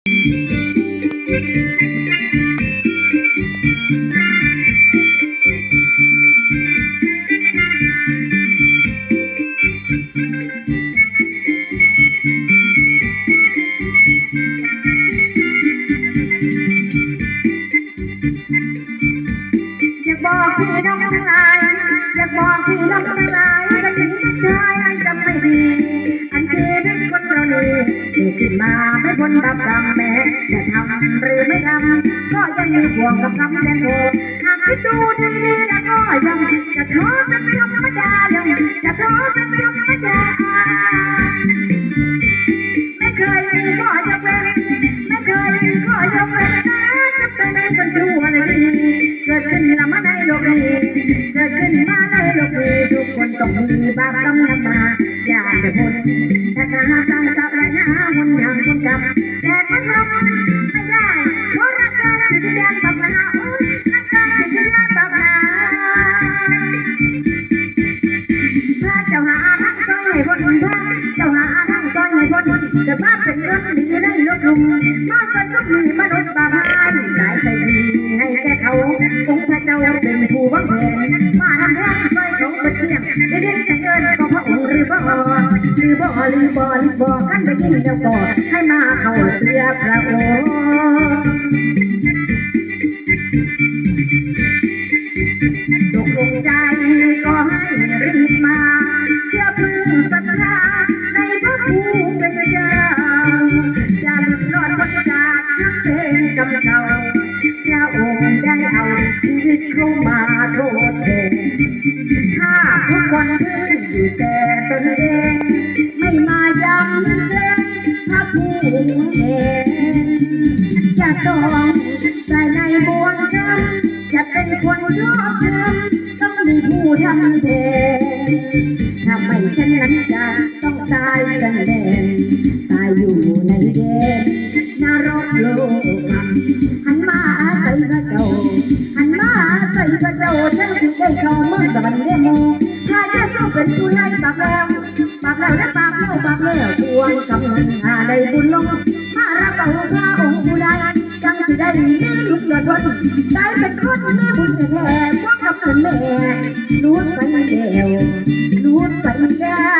อยากบอกพี่น้องทั้งหลายอยากบอกพี่น้องทั้งหลายถ้าถึงผู้ชายอันจะไม่ดี อันชีวิตคนเรานี่เกิดขึ้นมา จะทำหรือไม่ทำก็ยังมีห่วงกับคำแทนโทหากคิดดูดีๆแล้วก็ยังจะท้อเป็นธรรมดายังจะท้อเป็นธรรมดาไม่เคยมีข้อยกเว้นไม่เคยมีข้อยกเว้นจะเป็นคนชั่วเลยเกิดขึ้นมาในโลกนี้เกิดขึ้นมาในโลกนี้ทุกคนต้องมีบาปกรรมนำมาอย่าจะพ้นแต่ถ้าหากตั้งสับและหาคนอย่างคนกรรมแต่ก็ทำ เป็นเรื่องดีในโลกลุมมาสนุกมีมนุษย์บาบานสายใจดีให้แก่เขาองค์พระเจ้าเป็นผู้วางแผนมาทำแท้ซอยเของปิดเที่ยงได้ยินเสียงเอินก็พระองค์หรือบ่หรือบ่หรือบ่หรือบ่กันได้ยินเดียวก็ให้มาเข้าเสื้อพระองค์ โทษแทนถ้าทุกคนพึ่งอยู่แต่ตนเอง ไม่มาย้ำเตือนพระผู้เห็นจะต้องใส่ในบวงน้ำจะเป็นคนชอบเดิมต้องมีผู้ทำแทนถ้าไม่เช่นนั้นจะต้องตายแสดงตายอยู่ในเดนนรกโลก เข้าเมืองสวรรค์เดโมถ้าจะสู้เป็นผู้ไล่ปากแล้วปากแล้วและปากเล่าปากเล่าทวงกำลังหาได้บุญลงมารับเอาข้าองค์ผู้ใดจังสิได้มีลูกเกิดวันได้เป็นคนมีบุญแท้พวกกับคนแม่รูดไปแล้วรูดไปแล้ว